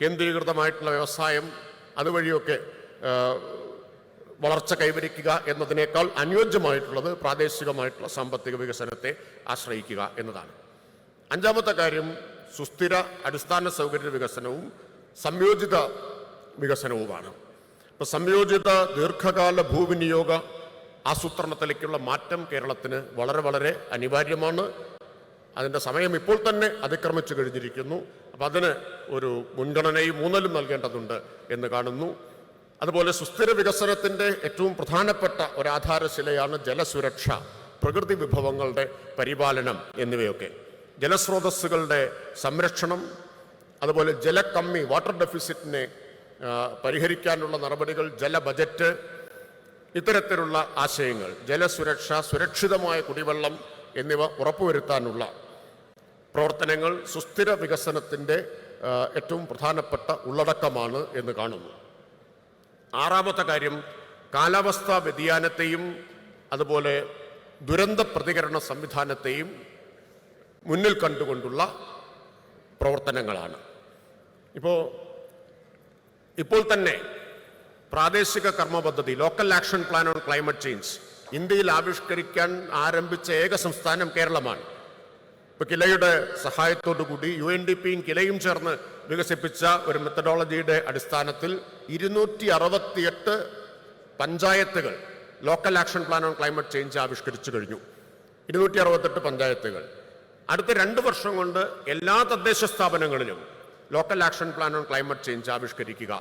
കേന്ദ്രീകൃതമായിട്ടുള്ള വ്യവസായം അതുവഴിയൊക്കെ വളർച്ച കൈവരിക്കുക എന്നതിനേക്കാൾ അനുയോജ്യമായിട്ടുള്ളത് പ്രാദേശികമായിട്ടുള്ള സാമ്പത്തിക വികസനത്തെ ആശ്രയിക്കുക എന്നതാണ്. അഞ്ചാമത്തെ കാര്യം സുസ്ഥിര അടിസ്ഥാന സൗകര്യ വികസനവും സംയോജിത വികസനവുമാണ്. ഇപ്പം സംയോജിത ദീർഘകാല ഭൂവിനിയോഗ ആസൂത്രണത്തിലേക്കുള്ള മാറ്റം കേരളത്തിന് വളരെ വളരെ അനിവാര്യമാണ്. അതിന്റെ സമയം ഇപ്പോൾ തന്നെ അതിക്രമിച്ചു കഴിഞ്ഞിരിക്കുന്നു. അപ്പം അതിന് ഒരു മുൻഗണനയും ഊന്നലും നൽകേണ്ടതുണ്ട് എന്ന് കാണുന്നു. അതുപോലെ സുസ്ഥിര വികസനത്തിന്റെ ഏറ്റവും പ്രധാനപ്പെട്ട ഒരാധാരശിലയാണ് ജലസുരക്ഷ പ്രകൃതി വിഭവങ്ങളുടെ പരിപാലനം എന്നിവയൊക്കെ. ജലസ്രോതസ്സുകളുടെ സംരക്ഷണം അതുപോലെ ജലക്കമ്മി വാട്ടർ ഡെഫിസിറ്റിനെ പരിഹരിക്കാനുള്ള നടപടികൾ ജല ബജറ്റ് ഇത്തരത്തിലുള്ള ആശയങ്ങൾ ജലസുരക്ഷ സുരക്ഷിതമായ കുടിവെള്ളം എന്നിവ ഉറപ്പുവരുത്താനുള്ള പ്രവർത്തനങ്ങൾ സുസ്ഥിര വികസനത്തിന്റെ ഏറ്റവും പ്രധാനപ്പെട്ട ഉള്ളടക്കമാണ് എന്ന് കാണുന്നു. ആറാമത്തെ കാര്യം കാലാവസ്ഥാ വ്യതിയാനത്തെയും അതുപോലെ ദുരന്ത പ്രതികരണ സംവിധാനത്തെയും മുന്നിൽ കണ്ടുകൊണ്ടുള്ള പ്രവർത്തനങ്ങളാണ്. ഇപ്പോൾ ഇപ്പോൾ തന്നെ പ്രാദേശിക കർമ്മ പദ്ധതി local action plan on climate change ഇന്ത്യയിൽ ആവിഷ്കരിക്കാൻ ആരംഭിച്ച ഏക സംസ്ഥാനം കേരളമാണ്. ഇപ്പൊ കിലയുടെ കൂടി യു എൻ ഡി പിയും കിലയും ചേർന്ന് വികസിപ്പിച്ച ഒരു മെത്തഡോളജിയുടെ അടിസ്ഥാനത്തിൽ ഇരുന്നൂറ്റി അറുപത്തിയെട്ട് പഞ്ചായത്തുകൾ local action plan on climate change ആവിഷ്കരിച്ചു കഴിഞ്ഞു. ഇരുന്നൂറ്റി അറുപത്തെട്ട് പഞ്ചായത്തുകൾ. അടുത്ത രണ്ട് വർഷം കൊണ്ട് എല്ലാ തദ്ദേശ സ്ഥാപനങ്ങളിലും local action plan on climate change ആവിഷ്കരിക്കുക.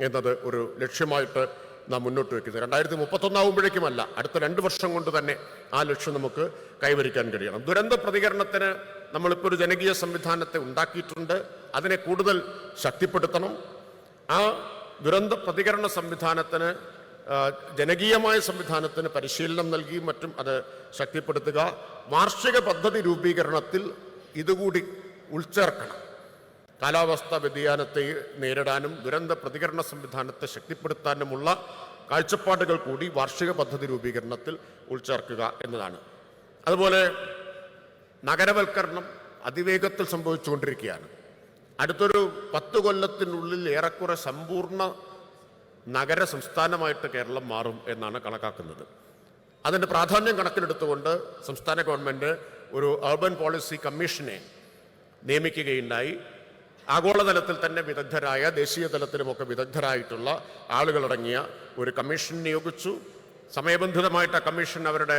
എന്നത് ഒരു ലക്ഷ്യമായിട്ട് നാം മുന്നോട്ട് വയ്ക്കുന്നത് രണ്ടായിരത്തി മുപ്പത്തൊന്നാവുമ്പോഴേക്കുമല്ല അടുത്ത രണ്ട് വർഷം കൊണ്ട് തന്നെ ആ ലക്ഷ്യം നമുക്ക് കൈവരിക്കാൻ കഴിയണം. ദുരന്ത പ്രതികരണത്തിന് നമ്മളിപ്പോൾ ഒരു ജനകീയ സംവിധാനത്തെ ഉണ്ടാക്കിയിട്ടുണ്ട്. അതിനെ കൂടുതൽ ശക്തിപ്പെടുത്തണം. ആ ദുരന്ത പ്രതികരണ സംവിധാനത്തിന് ജനകീയമായ സംവിധാനത്തിന് പരിശീലനം നൽകി മറ്റും അത് ശക്തിപ്പെടുത്തുക. വാർഷിക പദ്ധതി രൂപീകരണത്തിൽ ഇതുകൂടി ഉൾച്ചേർക്കണം. കാലാവസ്ഥാ വ്യതിയാനത്തെ നേരിടാനും ദുരന്ത പ്രതികരണ സംവിധാനത്തെ ശക്തിപ്പെടുത്താനുമുള്ള കാഴ്ചപ്പാടുകൾ കൂടി വാർഷിക പദ്ധതി രൂപീകരണത്തിൽ ഉൾച്ചേർക്കുക എന്നതാണ്. അതുപോലെ നഗരവൽക്കരണം അതിവേഗത്തിൽ സംഭവിച്ചുകൊണ്ടിരിക്കുകയാണ്. അടുത്തൊരു പത്ത് കൊല്ലത്തിനുള്ളിൽ ഏറെക്കുറെ സമ്പൂർണ നഗര സംസ്ഥാനമായിട്ട് കേരളം മാറും എന്നാണ് കണക്കാക്കുന്നത്. അതിന്റെ പ്രാധാന്യം കണക്കിലെടുത്തുകൊണ്ട് സംസ്ഥാന ഗവൺമെന്റ് ഒരു അർബൻ പോളിസി കമ്മീഷനെ നിയമിക്കുകയുണ്ടായി. ആഗോളതലത്തിൽ തന്നെ വിദഗ്ധരായ ദേശീയ തലത്തിലുമൊക്കെ വിദഗ്ധരായിട്ടുള്ള ആളുകളടങ്ങിയ ഒരു കമ്മീഷൻ നിയോഗിച്ചു. സമയബന്ധിതമായിട്ട് ആ കമ്മീഷൻ അവരുടെ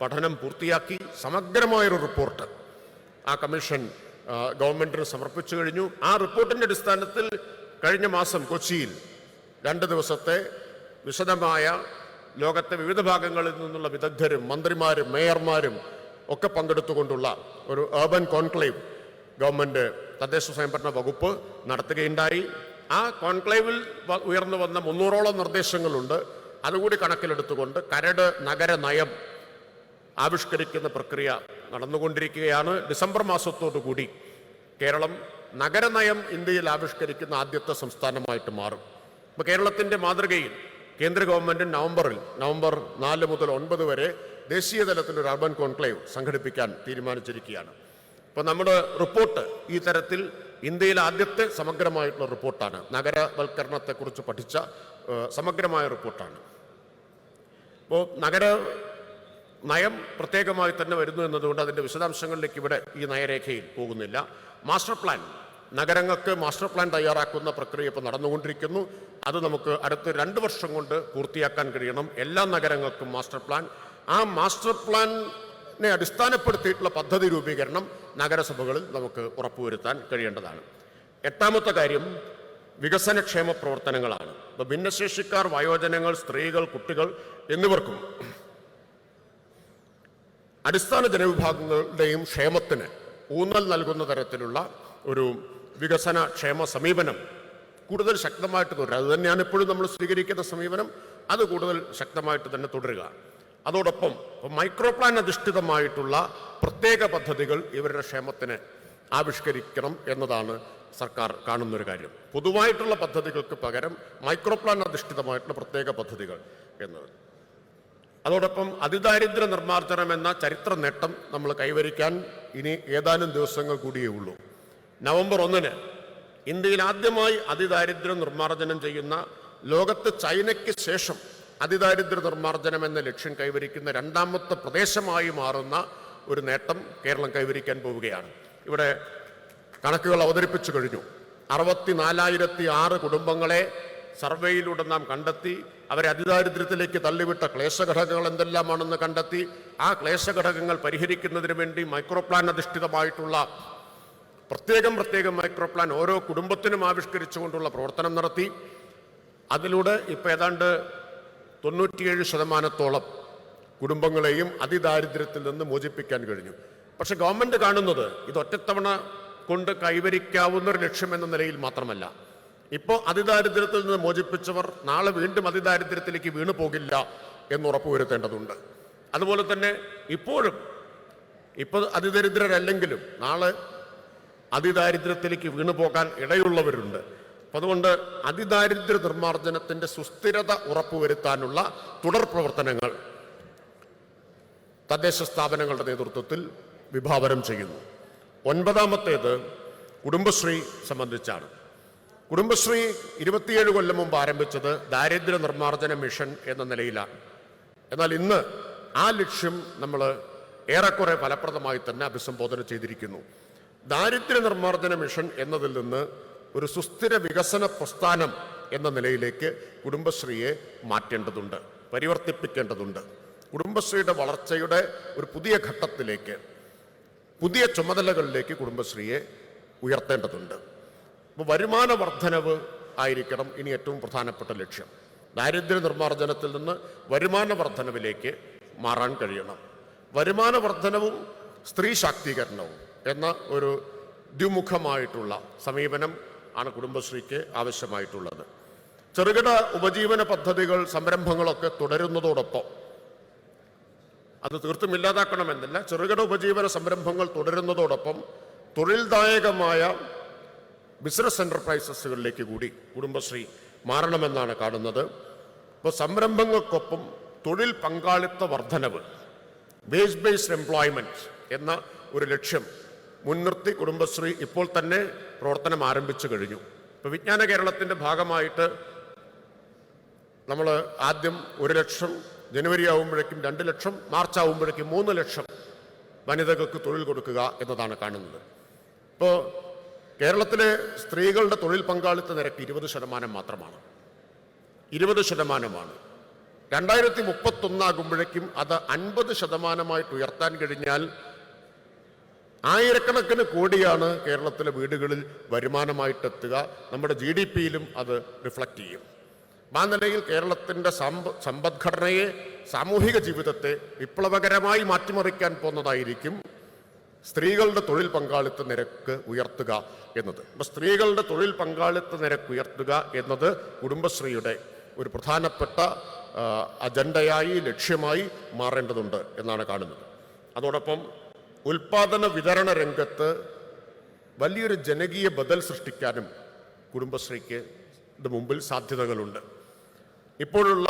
പഠനം പൂർത്തിയാക്കി. സമഗ്രമായൊരു റിപ്പോർട്ട് ആ കമ്മീഷൻ ഗവൺമെന്റിന് സമർപ്പിച്ചു കഴിഞ്ഞു. ആ റിപ്പോർട്ടിന്റെ അടിസ്ഥാനത്തിൽ കഴിഞ്ഞ മാസം കൊച്ചിയിൽ രണ്ട് ദിവസത്തെ വിശദമായ ലോകത്തെ വിവിധ ഭാഗങ്ങളിൽ നിന്നുള്ള വിദഗ്ധരും മന്ത്രിമാരും മേയർമാരും ഒക്കെ പങ്കെടുത്തുകൊണ്ടുള്ള ഒരു ഏർബൻ കോൺക്ലേവ് ഗവൺമെന്റ് തദ്ദേശ സ്വയംഭരണ വകുപ്പ് നടത്തുകയുണ്ടായി. ആ കോൺക്ലേവിൽ ഉയർന്നു വന്ന മുന്നൂറോളം നിർദ്ദേശങ്ങളുണ്ട്. അതുകൂടി കണക്കിലെടുത്തുകൊണ്ട് കരട് നഗര നയം ആവിഷ്കരിക്കുന്ന പ്രക്രിയ നടന്നുകൊണ്ടിരിക്കുകയാണ്. ഡിസംബർ കൂടി കേരളം നഗരനയം ഇന്ത്യയിൽ ആവിഷ്കരിക്കുന്ന ആദ്യത്തെ സംസ്ഥാനമായിട്ട് മാറും. ഇപ്പോൾ കേരളത്തിന്റെ മാതൃകയിൽ കേന്ദ്ര ഗവൺമെന്റ് നവംബറിൽ നവംബർ നാല് മുതൽ ഒൻപത് വരെ ദേശീയ തലത്തിൽ ഒരു അർബൻ കോൺക്ലേവ് സംഘടിപ്പിക്കാൻ തീരുമാനിച്ചിരിക്കുകയാണ്. അപ്പോൾ നമ്മുടെ റിപ്പോർട്ട് ഈ തരത്തിൽ ഇന്ത്യയിലെ ആദ്യത്തെ സമഗ്രമായിട്ടുള്ള റിപ്പോർട്ടാണ്. നഗരവൽക്കരണത്തെക്കുറിച്ച് പഠിച്ച സമഗ്രമായ റിപ്പോർട്ടാണ്. അപ്പോൾ നഗര നയം പ്രത്യേകമായി തന്നെ വരുന്നു എന്നതുകൊണ്ട് അതിന്റെ വിശദാംശങ്ങളിലേക്ക് ഇവിടെ ഈ നയരേഖയിൽ പോകുന്നില്ല. മാസ്റ്റർ പ്ലാൻ നഗരങ്ങൾക്ക് മാസ്റ്റർ പ്ലാൻ തയ്യാറാക്കുന്ന പ്രക്രിയ ഇപ്പോൾ നടന്നുകൊണ്ടിരിക്കുന്നു. അത് നമുക്ക് അടുത്ത രണ്ട് വർഷം കൊണ്ട് പൂർത്തിയാക്കാൻ കഴിയണം. എല്ലാ നഗരങ്ങൾക്കും മാസ്റ്റർ പ്ലാൻ. ആ മാസ്റ്റർ പ്ലാനിനെ അടിസ്ഥാനപ്പെടുത്തിയിട്ടുള്ള പദ്ധതി രൂപീകരണം നഗരസഭകളിൽ നമുക്ക് ഉറപ്പുവരുത്താൻ കഴിയേണ്ടതാണ്. എട്ടാമത്തെ കാര്യം വികസനക്ഷേമ പ്രവർത്തനങ്ങളാണ്. ഇപ്പോൾ ഭിന്നശേഷിക്കാർ വയോജനങ്ങൾ സ്ത്രീകൾ കുട്ടികൾ എന്നിവർക്കും അടിസ്ഥാന ജനവിഭാഗങ്ങളുടെയും ക്ഷേമത്തിന് ഊന്നൽ നൽകുന്ന തരത്തിലുള്ള ഒരു വികസന ക്ഷേമ സമീപനം കൂടുതൽ ശക്തമായിട്ട് തുടരുക അത് തന്നെയാണ് ഇപ്പോഴും നമ്മൾ സ്വീകരിക്കുന്ന സമീപനം. അത് കൂടുതൽ ശക്തമായിട്ട് തന്നെ തുടരുക. അതോടൊപ്പം മൈക്രോ പ്ലാൻ അധിഷ്ഠിതമായിട്ടുള്ള പ്രത്യേക പദ്ധതികൾ ഇവരുടെ ക്ഷേമത്തിന് ആവിഷ്കരിക്കണം എന്നതാണ് സർക്കാർ കാണുന്നൊരു കാര്യം. പൊതുവായിട്ടുള്ള പദ്ധതികൾക്ക് പകരം മൈക്രോ പ്ലാൻ അധിഷ്ഠിതമായിട്ടുള്ള പ്രത്യേക പദ്ധതികൾ എന്നത്. അതോടൊപ്പം അതിദാരിദ്ര്യ നിർമ്മാർജനം എന്ന ചരിത്ര നേട്ടം നമ്മൾ കൈവരിക്കാൻ ഇനി ഏതാനും ദിവസങ്ങൾ കൂടിയേ ഉള്ളൂ. നവംബർ ഒന്നിന് ഇന്ത്യയിൽ ആദ്യമായി അതിദാരിദ്ര്യം നിർമ്മാർജനം ചെയ്യുന്ന ലോകത്ത് ചൈനയ്ക്ക് ശേഷം അതിദാരിദ്ര്യ നിർമ്മാർജനം എന്ന ലക്ഷ്യം കൈവരിക്കുന്ന രണ്ടാമത്തെ പ്രദേശമായി മാറുന്ന ഒരു നേട്ടം കേരളം കൈവരിക്കാൻ പോവുകയാണ്. ഇവിടെ കണക്കുകൾ അവതരിപ്പിച്ചു കഴിഞ്ഞു. അറുപത്തിനാലായിരത്തി ആറ് കുടുംബങ്ങളെ സർവേയിലൂടെ നാം കണ്ടെത്തി അവരെ അതിദാരിദ്ര്യത്തിലേക്ക് തള്ളിവിട്ട ക്ലേശഘടകങ്ങൾ എന്തെല്ലാമാണെന്ന് കണ്ടെത്തി ആ ക്ലേശഘടകങ്ങൾ പരിഹരിക്കുന്നതിന് വേണ്ടി മൈക്രോ പ്ലാൻ അധിഷ്ഠിതമായിട്ടുള്ള പ്രത്യേകം പ്രത്യേകം മൈക്രോ പ്ലാൻ ഓരോ കുടുംബത്തിനും ആവിഷ്കരിച്ചുകൊണ്ടുള്ള പ്രവർത്തനം നടത്തി. അതിലൂടെ ഇപ്പോൾ ഏതാണ്ട് തൊണ്ണൂറ്റിയേഴ് ശതമാനത്തോളം കുടുംബങ്ങളെയും അതിദാരിദ്ര്യത്തിൽ നിന്ന് മോചിപ്പിക്കാൻ കഴിഞ്ഞു. പക്ഷെ ഗവൺമെന്റ് കാണുന്നത് ഇത് ഒറ്റത്തവണ കൊണ്ട് കൈവരിക്കാവുന്ന ഒരു ലക്ഷ്യം എന്ന നിലയിൽ മാത്രമല്ല. ഇപ്പോൾ അതിദാരിദ്ര്യത്തിൽ നിന്ന് മോചിപ്പിച്ചവർ നാളെ വീണ്ടും അതിദാരിദ്ര്യത്തിലേക്ക് വീണു പോകില്ല എന്ന് ഉറപ്പുവരുത്തേണ്ടതുണ്ട്. അതുപോലെ തന്നെ ഇപ്പോഴും ഇപ്പോൾ അതിദരിദ്രരല്ലെങ്കിലും നാളെ അതിദാരിദ്ര്യത്തിലേക്ക് വീണു പോകാൻ ഇടയുള്ളവരുണ്ട്. അപ്പം അതുകൊണ്ട് അതിദാരിദ്ര്യ നിർമ്മാർജനത്തിന്റെ സുസ്ഥിരത ഉറപ്പുവരുത്താനുള്ള തുടർ പ്രവർത്തനങ്ങൾ തദ്ദേശ സ്ഥാപനങ്ങളുടെ നേതൃത്വത്തിൽ വിഭാവനം ചെയ്യുന്നു. ഒൻപതാമത്തേത് കുടുംബശ്രീ സംബന്ധിച്ചാണ്. കുടുംബശ്രീ ഇരുപത്തിയേഴ് കൊല്ലം മുമ്പ് ആരംഭിച്ചത് ദാരിദ്ര്യ നിർമ്മാർജന മിഷൻ എന്ന നിലയിലാണ്. എന്നാൽ ഇന്ന് ആ ലക്ഷ്യം നമ്മൾ ഏറെക്കുറെ ഫലപ്രദമായി തന്നെ അഭിസംബോധന ചെയ്തിരിക്കുന്നു. ദാരിദ്ര്യ നിർമ്മാർജന മിഷൻ എന്നതിൽ നിന്ന് ഒരു സുസ്ഥിര വികസന പ്രസ്ഥാനം എന്ന നിലയിലേക്ക് കുടുംബശ്രീയെ മാറ്റേണ്ടതുണ്ട് പരിവർത്തിപ്പിക്കേണ്ടതുണ്ട്. കുടുംബശ്രീയുടെ വളർച്ചയുടെ ഒരു പുതിയ ഘട്ടത്തിലേക്ക് പുതിയ ചുമതലകളിലേക്ക് കുടുംബശ്രീയെ ഉയർത്തേണ്ടതുണ്ട്. അപ്പോൾ വരുമാന വർധനവ് ആയിരിക്കണം ഇനി ഏറ്റവും പ്രധാനപ്പെട്ട ലക്ഷ്യം. ദാരിദ്ര്യ നിർമ്മാർജനത്തിൽ നിന്ന് വരുമാന വർധനവിലേക്ക് മാറാൻ കഴിയണം. വരുമാന വർധനവും സ്ത്രീ ശാക്തീകരണവും എന്ന ഒരു ദ്വിമുഖമായിട്ടുള്ള സമീപനം ആണ് കുടുംബശ്രീക്ക് ആവശ്യമായിട്ടുള്ളത്. ചെറുകിട ഉപജീവന പദ്ധതികൾ സംരംഭങ്ങളൊക്കെ തുടരുന്നതോടൊപ്പം അത് തീർത്തും ഇല്ലാതാക്കണമെന്നില്ല ചെറുകിട ഉപജീവന സംരംഭങ്ങൾ തുടരുന്നതോടൊപ്പം തൊഴിൽദായകമായ ബിസിനസ് എന്റർപ്രൈസസുകളിലേക്ക് കൂടി കുടുംബശ്രീ മാറണമെന്നാണ് കാണുന്നത്. ഇപ്പോൾ സംരംഭങ്ങൾക്കൊപ്പം തൊഴിൽ പങ്കാളിത്ത വർധനവ് വേജ് ബേസ്ഡ് എംപ്ലോയ്മെന്റ് എന്ന ഒരു ലക്ഷ്യം മുൻനിർത്തി കുടുംബശ്രീ ഇപ്പോൾ തന്നെ പ്രവർത്തനം ആരംഭിച്ചു കഴിഞ്ഞു. ഇപ്പോൾ വിജ്ഞാന കേരളത്തിന്റെ ഭാഗമായിട്ട് നമ്മൾ ആദ്യം ഒരു ലക്ഷം ജനുവരി ആകുമ്പോഴേക്കും രണ്ട് ലക്ഷം മാർച്ച് ആകുമ്പോഴേക്കും മൂന്ന് ലക്ഷം വനിതകൾക്ക് തൊഴിൽ കൊടുക്കുക എന്നതാണ് കാണുന്നത്. ഇപ്പോൾ കേരളത്തിലെ സ്ത്രീകളുടെ തൊഴിൽ പങ്കാളിത്ത നിരക്ക് ഇരുപത് ശതമാനം മാത്രമാണ്. ഇരുപത് ശതമാനമാണ്. രണ്ടായിരത്തി മുപ്പത്തൊന്നാകുമ്പോഴേക്കും അത് അൻപത് ശതമാനമായിട്ട് ഉയർത്താൻ കഴിഞ്ഞാൽ ആയിരക്കണക്കിന് കോടിയാണ് കേരളത്തിലെ വീടുകളിൽ വരുമാനമായിട്ടെത്തുക. നമ്മുടെ ജി ഡി പിയിലും അത് റിഫ്ലക്റ്റ് ചെയ്യും. ആ നിലയിൽ കേരളത്തിന്റെ സമ്പ സമ്പദ്ഘടനയെ സാമൂഹിക ജീവിതത്തെ വിപ്ലവകരമായി മാറ്റിമറിക്കാൻ പോകുന്നതായിരിക്കും സ്ത്രീകളുടെ തൊഴിൽ പങ്കാളിത്ത നിരക്ക് ഉയർത്തുക എന്നത്. അപ്പം സ്ത്രീകളുടെ തൊഴിൽ പങ്കാളിത്ത നിരക്ക് ഉയർത്തുക എന്നത് കുടുംബശ്രീയുടെ ഒരു പ്രധാനപ്പെട്ട അജണ്ടയായി ലക്ഷ്യമായി മാറേണ്ടതുണ്ട് എന്നാണ് കാണുന്നത്. അതോടൊപ്പം ഉൽപാദന വിതരണ രംഗത്ത് വലിയൊരു ജനകീയ ബദൽ സൃഷ്ടിക്കാനും കുടുംബശ്രീക്ക് ഇത് മുമ്പിൽ സാധ്യതകളുണ്ട്. ഇപ്പോഴുള്ള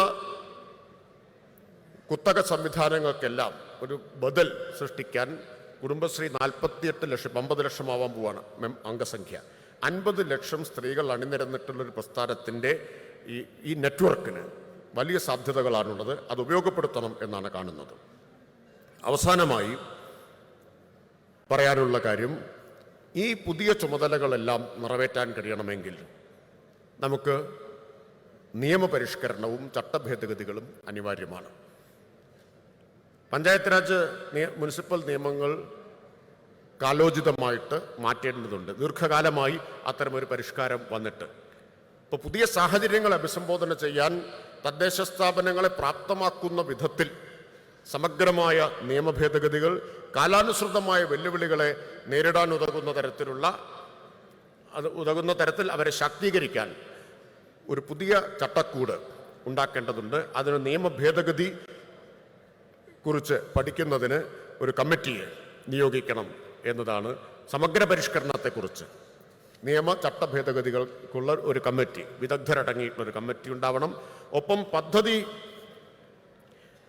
കുത്തക സംവിധാനങ്ങൾക്കെല്ലാം ഒരു ബദൽ സൃഷ്ടിക്കാൻ കുടുംബശ്രീ നാൽപ്പത്തിയെട്ട് ലക്ഷം അമ്പത് ആവാൻ പോവാണ് മെം അംഗസംഖ്യ. അൻപത് ലക്ഷം സ്ത്രീകൾ അണിനിരന്നിട്ടുള്ളൊരു പ്രസ്ഥാനത്തിന്റെ ഈ ഈ നെറ്റ്വർക്കിന് വലിയ സാധ്യതകളാണുള്ളത്. അത് ഉപയോഗപ്പെടുത്തണം എന്നാണ് കാണുന്നത്. അവസാനമായി പറയാനുള്ള കാര്യം ഈ പുതിയ ചുമതലകളെല്ലാം നിറവേറ്റാൻ കഴിയണമെങ്കിൽ നമുക്ക് നിയമപരിഷ്കരണവും ചട്ടഭേദഗതികളും അനിവാര്യമാണ്. പഞ്ചായത്ത് രാജ് മുനിസിപ്പൽ നിയമങ്ങൾ കാലോചിതമായിട്ട് മാറ്റേണ്ടതുണ്ട്. ദീർഘകാലമായി അത്തരമൊരു പരിഷ്കാരം വന്നിട്ട്. ഇപ്പോൾ പുതിയ സാഹചര്യങ്ങൾ അഭിസംബോധന ചെയ്യാൻ തദ്ദേശ സ്ഥാപനങ്ങളെ പ്രാപ്തമാക്കുന്ന വിധത്തിൽ സമഗ്രമായ നിയമഭേദഗതികൾ കാലാനുസൃതമായ വെല്ലുവിളികളെ നേരിടാൻ ഉതകുന്ന തരത്തിലുള്ള അത് ഉതകുന്ന തരത്തിൽ അവരെ ശാക്തീകരിക്കാൻ ഒരു പുതിയ ചട്ടക്കൂട് ഉണ്ടാക്കേണ്ടതുണ്ട്. അതിന് നിയമ ഭേദഗതി കുറിച്ച് പഠിക്കുന്നതിന് ഒരു കമ്മിറ്റിയെ നിയോഗിക്കണം എന്നതാണ് സമഗ്ര പരിഷ്കരണത്തെക്കുറിച്ച്. നിയമ ചട്ട ഭേദഗതികൾക്കുള്ള ഒരു കമ്മിറ്റി വിദഗ്ധരടങ്ങിയിട്ടുള്ള ഒരു കമ്മിറ്റി ഉണ്ടാവണം. ഒപ്പം പദ്ധതി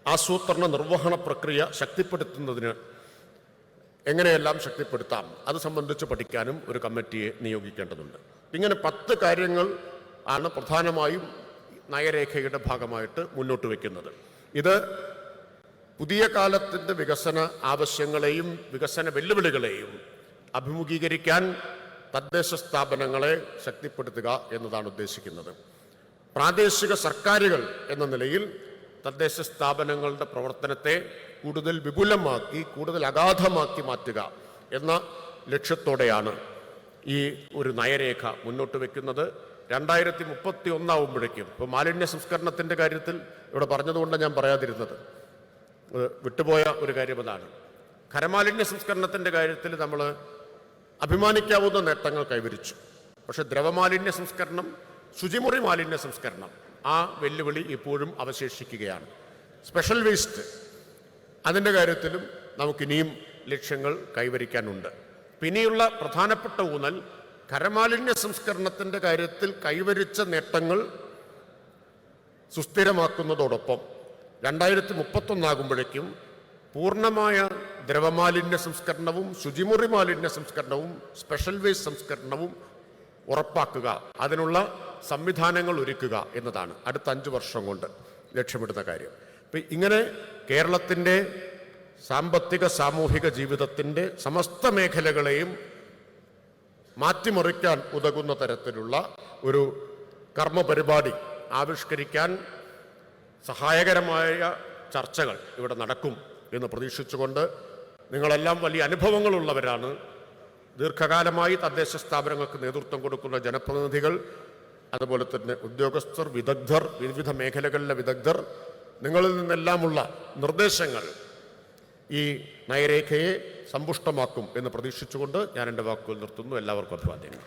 ആസൂത്രണ നിർവഹണ പ്രക്രിയ ശക്തിപ്പെടുത്തുന്നതിന് എങ്ങനെയെല്ലാം ശക്തിപ്പെടുത്താം? അത് സംബന്ധിച്ച് പഠിക്കാനും ഒരു കമ്മിറ്റിയെ നിയോഗിക്കേണ്ടതുണ്ട്. ഇങ്ങനെ പത്ത് കാര്യങ്ങൾ ആണ് പ്രധാനമായും നയരേഖയുടെ ഭാഗമായിട്ട് മുന്നോട്ട് വയ്ക്കുന്നത് ഇത് പുതിയ കാലത്തിന്റെ വികസന ആവശ്യങ്ങളെയും വികസന വെല്ലുവിളികളെയും അഭിമുഖീകരിക്കാൻ തദ്ദേശ സ്ഥാപനങ്ങളെ ശക്തിപ്പെടുത്തുക എന്നതാണ് ഉദ്ദേശിക്കുന്നത്. പ്രാദേശിക സർക്കാരുകൾ എന്ന നിലയിൽ തദ്ദേശ സ്ഥാപനങ്ങളുടെ പ്രവർത്തനത്തെ കൂടുതൽ വിപുലമാക്കി കൂടുതൽ അഗാധമാക്കി മാറ്റുക എന്ന ലക്ഷ്യത്തോടെയാണ് ഈ ഒരു നയരേഖ മുന്നോട്ട് വെക്കുന്നത്. രണ്ടായിരത്തി മുപ്പത്തി ഒന്നാവുമ്പോഴേക്കും ഇപ്പോൾ മാലിന്യ സംസ്കരണത്തിന്റെ കാര്യത്തിൽ ഇവിടെ പറഞ്ഞതുകൊണ്ട് ഞാൻ പറയാതിരുന്നത്. വിട്ടുപോയ ഒരു കാര്യം അതാണ് ഖരമാലിന്യ സംസ്കരണത്തിന്റെ കാര്യത്തിൽ നമ്മൾ അഭിമാനിക്കാവുന്ന നേട്ടങ്ങൾ കൈവരിച്ചു. പക്ഷേ ദ്രവമാലിന്യ സംസ്കരണം ശുചിമുറി മാലിന്യ സംസ്കരണം ആ വെല്ലുവിളി ഇപ്പോഴും അവശേഷിക്കുകയാണ്. സ്പെഷ്യൽ വേസ്റ്റ് അതിന്റെ കാര്യത്തിലും നമുക്കിനിയും ലക്ഷ്യങ്ങൾ കൈവരിക്കാനുണ്ട്. പിന്നെയുള്ള പ്രധാനപ്പെട്ട ഊന്നൽ കരമാലിന്യ സംസ്കരണത്തിന്റെ കാര്യത്തിൽ കൈവരിച്ച നേട്ടങ്ങൾ സുസ്ഥിരമാക്കുന്നതോടൊപ്പം രണ്ടായിരത്തി മുപ്പത്തൊന്നാകുമ്പോഴേക്കും പൂർണമായ ദ്രവമാലിന്യ സംസ്കരണവും ശുചിമുറി മാലിന്യ സംസ്കരണവും സ്പെഷ്യൽ വേസ്റ്റ് സംസ്കരണവും ഉറപ്പാക്കുക. അതിനുള്ള സംവിധാനങ്ങൾ ഒരുക്കുക എന്നതാണ് അടുത്ത അഞ്ച് വർഷം കൊണ്ട് ലക്ഷ്യമിടുന്ന കാര്യം. അപ്പം ഇങ്ങനെ കേരളത്തിന്റെ സാമ്പത്തിക സാമൂഹിക ജീവിതത്തിന്റെ സമസ്ത മേഖലകളെയും മാറ്റിമറിക്കാൻ ഉതകുന്ന തരത്തിലുള്ള ഒരു കർമ്മപരിപാടി ആവിഷ്കരിക്കാൻ സഹായകരമായ ചർച്ചകൾ ഇവിടെ നടക്കും എന്ന് പ്രതീക്ഷിച്ചുകൊണ്ട് നിങ്ങളെല്ലാം വലിയ അനുഭവങ്ങളുള്ളവരാണ്. ദീർഘകാലമായി തദ്ദേശ സ്ഥാപനങ്ങൾക്ക് നേതൃത്വം കൊടുക്കുന്ന ജനപ്രതിനിധികൾ അതുപോലെ തന്നെ ഉദ്യോഗസ്ഥർ വിദഗ്ധർ വിവിധ മേഖലകളിലെ വിദഗ്ധർ നിങ്ങളിൽ നിന്നെല്ലാമുള്ള നിർദ്ദേശങ്ങൾ ഈ നയരേഖയെ സമ്പുഷ്ടമാക്കും എന്ന് പ്രതീക്ഷിച്ചുകൊണ്ട് ഞാൻ എന്റെ വാക്കുകൾ നിർത്തുന്നു. എല്ലാവർക്കും അഭിവാദ്യങ്ങൾ.